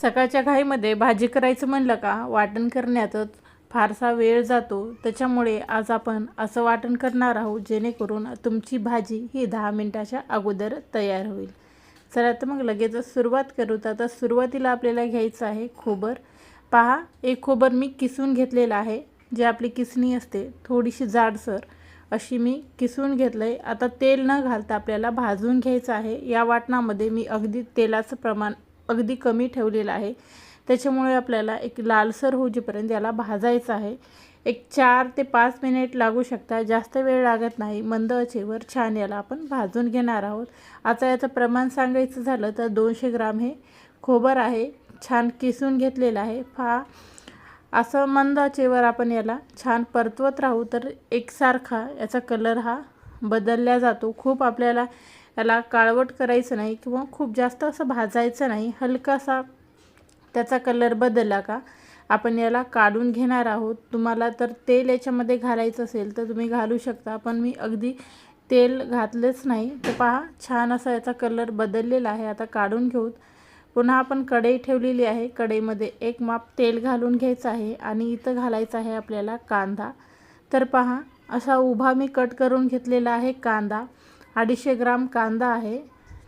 सकाळच्या घाईमध्ये भाजी करायचं म्हणलं का? वाटण करण्यातच फारसा वेळ जातो. त्याच्यामुळे आज आपण असं वाटण करणार आहोत जेणेकरून तुमची भाजी ही दहा मिनटाच्या अगोदर तयार होईल. चला तर मग लगेचच सुरुवात करू. तर आता सुरुवातीला आपल्याला घ्यायचं आहे खोबर. पहा एक खोबर मी किसून घेतलेलं आहे जे आपली किसणी असते थोडीशी जाडसर. अशी मी किसून घेतलं आहे आता तेल न घालता आपल्याला भाजून घ्यायचं आहे. या वाटणामध्ये मी अगदी तेलाचं प्रमाण अगदी कमी ठेवलेलं आहे. त्याच्यामुळे आपल्याला एक लालसर होईपर्यंत याला भाजायचं आहे. एक चार ते पाच मिनिट लागू शकता. जास्त वेळ लागत नाही. मंद आचेवर छान याला आपण भाजून घेणार आहोत. आता याचं प्रमाण सांगायचं झालं तर दोनशे ग्राम हे खोबर आहे. छान किसून घेतलेलं आहे. फा असं मंद आचेवर आपण याला छान परतवत राहू तर एकसारखा याचा कलर हा बदलला जातो. खूप आपल्याला याला काळवट करायचं नाही किंवा खूप जास्त असं भाजायचं नाही हलकासा त्याचा कलर बदलला का आपण याला काढून घेणार आहोत. तुम्हाला तर तेल याच्यामध्ये घालायचं असेल तर तुम्ही घालू शकता पण मी अगदी तेल घातलेच नाही. तर पहा छान असा याचा कलर बदललेला आहे. आता काढून घेऊत. पुन्हा आपण कढई ठेवलेली आहे. कढईमध्ये एक माप तेल घालून घ्यायचं आहे आणि इथं घालायचं आहे आपल्याला कांदा. तर पहा असा उभा मी कट करून घेतलेला आहे कांदा. अडीचशे ग्राम कांदा आहे.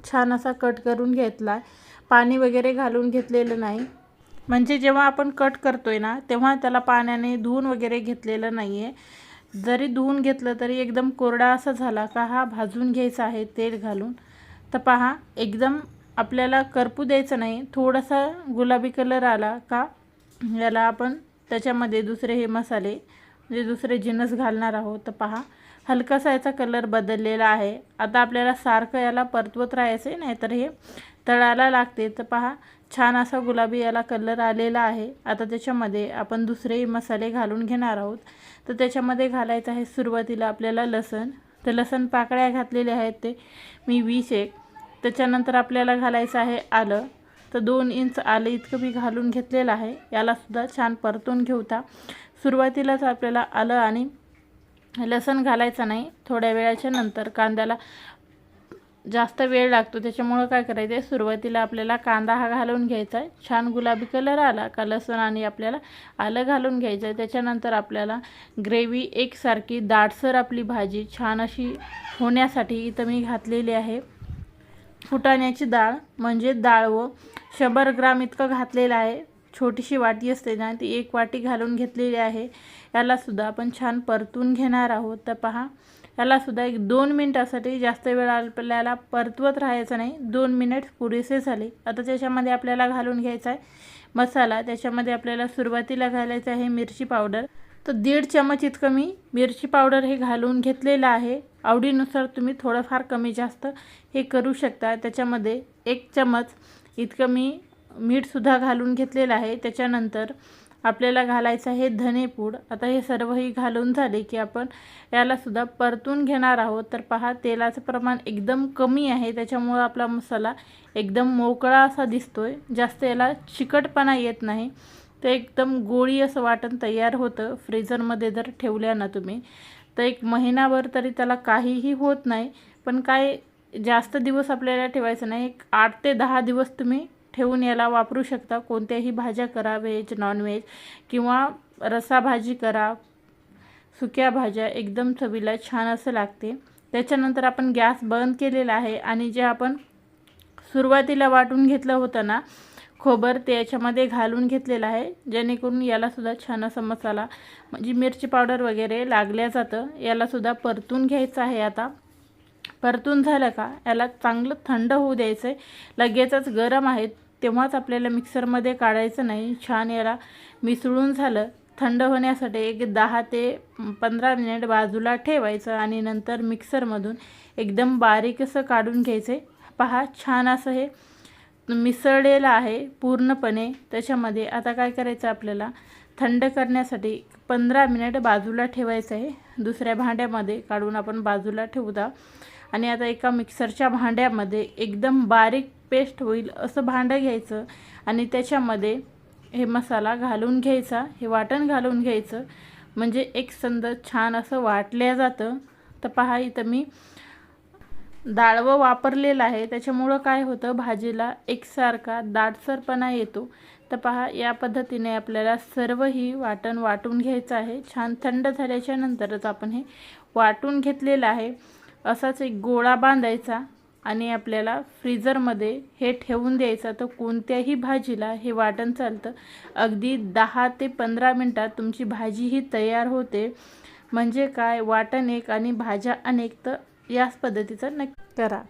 छान असा कट करून घेतला पाणी वगैरे घालून घेतलेलं नाही. म्हणजे जेव्हा आपण कट करतो आहे ना तेव्हा त्याला पाण्याने धुवून वगैरे घेतलेलं नाही आहे जरी धुवून घेतलं तरी एकदम कोरडा असा झाला का हा भाजून घ्यायचा आहे तेल घालून. तर पहा एकदम आपल्याला करपू द्यायचं नाही. थोडासा गुलाबी कलर आला का याला आपण त्याच्यामध्ये दुसरे हे मसाले जे दुसरे जिन्नस घालणार आहोत तर पहा. हलकासा याचा कलर बदललेला आहे. आता आपल्याला सारखं याला परतवत राहायचं आहे नाहीतर हे तळायला लागते. तर पहा छान असा गुलाबी याला कलर आलेला आहे. आता त्याच्यामध्ये आपण दुसरे मसाले घालून घेणार आहोत. तर त्याच्यामध्ये घालायचं आहे सुरुवातीला आपल्याला लसण. तर लसण पाकळ्या घातलेल्या आहेत ते. मी वीस एक. त्याच्यानंतर आपल्याला घालायचं आहे आलं. तर दोन इंच आलं इतकं मी घालून घेतलेलं आहे. यालासुद्धा छान परतून घेऊता सुरुवातीलाच आपल्याला आलं आणि लसण घालायचं नाही. थोड्या वेळाच्या नंतर कांद्याला जास्त वेळ लागतो. त्याच्यामुळं काय करायचं आहे सुरुवातीला आपल्याला कांदा हा घालून घ्यायचा आहे. छान गुलाबी कलर आला का लसूण आणि आपल्याला आलं घालून घ्यायचं आहे. त्याच्यानंतर आपल्याला ग्रेव्ही एकसारखी दाटसर आपली भाजी छान अशी होण्यासाठी इथं मी घातलेली आहे. फुटाण्याची डाळ म्हणजे डाळ व शंभर ग्राम इतकं घातलेलं आहे. छोटीशी वाटी असते ना ती एक वाटी घालून घेतलेली आहे. यालासुद्धा आपण छान परतून घेणार आहोत. तर पहा यालासुद्धा एक दोन मिनटासाठी जास्त वेळ आपल्याला परतवत राहायचं नाही. दोन मिनिट पुरेसे झाले. आता त्याच्यामध्ये आपल्याला घालून घ्यायचा आहे मसाला. त्याच्यामध्ये आपल्याला सुरुवातीला घालायचं आहे मिरची पावडर. तर दीड चमच इतकं मी मिरची पावडर हे घालून घेतलेलं आहे. आवडीनुसार तुम्ही थोडंफार कमी जास्त हे करू शकता. त्याच्यामध्ये एक चमच इतकं मी मीठसुद्धा घालून घेतलेलं आहे. त्याच्यानंतर आपल्याला घालायचं आहे धनेपूड आता हे सर्वही घालून झाले की आपण यालासुद्धा परतून घेणार आहोत. तर पहा तेलाचं प्रमाण एकदम कमी आहे. त्याच्यामुळं आपला मसाला एकदम मोकळा असा दिसतोय. जास्त याला चिकटपणा येत नाही. तर एकदम गोळी असं वाटण तयार होतं. फ्रीझरमध्ये जर ठेवल्या ना तुम्ही तर एक महिनाभर तरी त्याला काहीही होत नाही. पण काय जास्त दिवस आपल्याला ठेवायचं नाही. एक आठ ते दहा दिवस तुम्ही ठेवून याला वापरू शकता. कोणत्याही भाज्या करा व्हेज नॉनव्हेज किंवा रसा भाजी करा. सुक्या भाज्या एकदम चवीला छान असं लागते. त्याच्यानंतर आपण गॅस बंद केलेला आहे आणि जे आपण सुरुवातीला वाटून घेतलं होतं ना खोबर ते याच्यामध्ये घालून घेतलेलं आहे. जेणेकरून यालासुद्धा छान असा मसाला म्हणजे मिरची पावडर वगैरे लागल्या जातं. यालासुद्धा परतून घ्यायचं आहे आता. परतून झालं का याला चांगलं थंड होऊ द्यायचं आहे लगेचच गरम आहे तेव्हाच आपल्याला मिक्सरमध्ये काढायचं नाही. छान याला मिसळून झालं. थंड होण्यासाठी एक दहा ते पंधरा मिनिट बाजूला ठेवायचं आणि नंतर मिक्सरमधून एकदम बारीक असं काढून घ्यायचे. पहा छान असं हे मिसळलेलं आहे पूर्णपणे. त्याच्यामध्ये आता काय करायचं आपल्याला? थंड करण्यासाठी पंधरा मिनिट बाजूला ठेवायचं आहे. दुसऱ्या भांड्यामध्ये काढून आपण बाजूला ठेवता आणि आता एका मिक्सरच्या भांड्यामध्ये एकदम बारीक पेस्ट होईल असं भांडं घ्यायचं आणि त्याच्यामध्ये हे मसाला घालून घ्यायचा हे वाटण घालून घ्यायचं. म्हणजे एक संद छान असं वाटल्या जातं. तर पहा इथं मी डाळवं वापरलेलं आहे. त्याच्यामुळं काय होतं भाजीला एकसारखा दाटसरपणा येतो. तर पहा या पद्धतीने आपल्याला सर्वही वाटण वाटून घ्यायचं आहे. छान थंड झाल्याच्या नंतरच आपण हे वाटून घेतलेलं आहे. असाच एक गोळा बांधायचा. आणि आपल्याला फ्रीजरमध्ये हे ठेवून द्यायचं तर कोणत्याही भाजीला हे वाटण चालतं. अगदी दहा ते पंधरा मिनटात तुमची भाजी ही तयार होते. म्हणजे काय? वाटण एक आणि भाज्या अनेक. तर याच पद्धतीचं नक्की करा.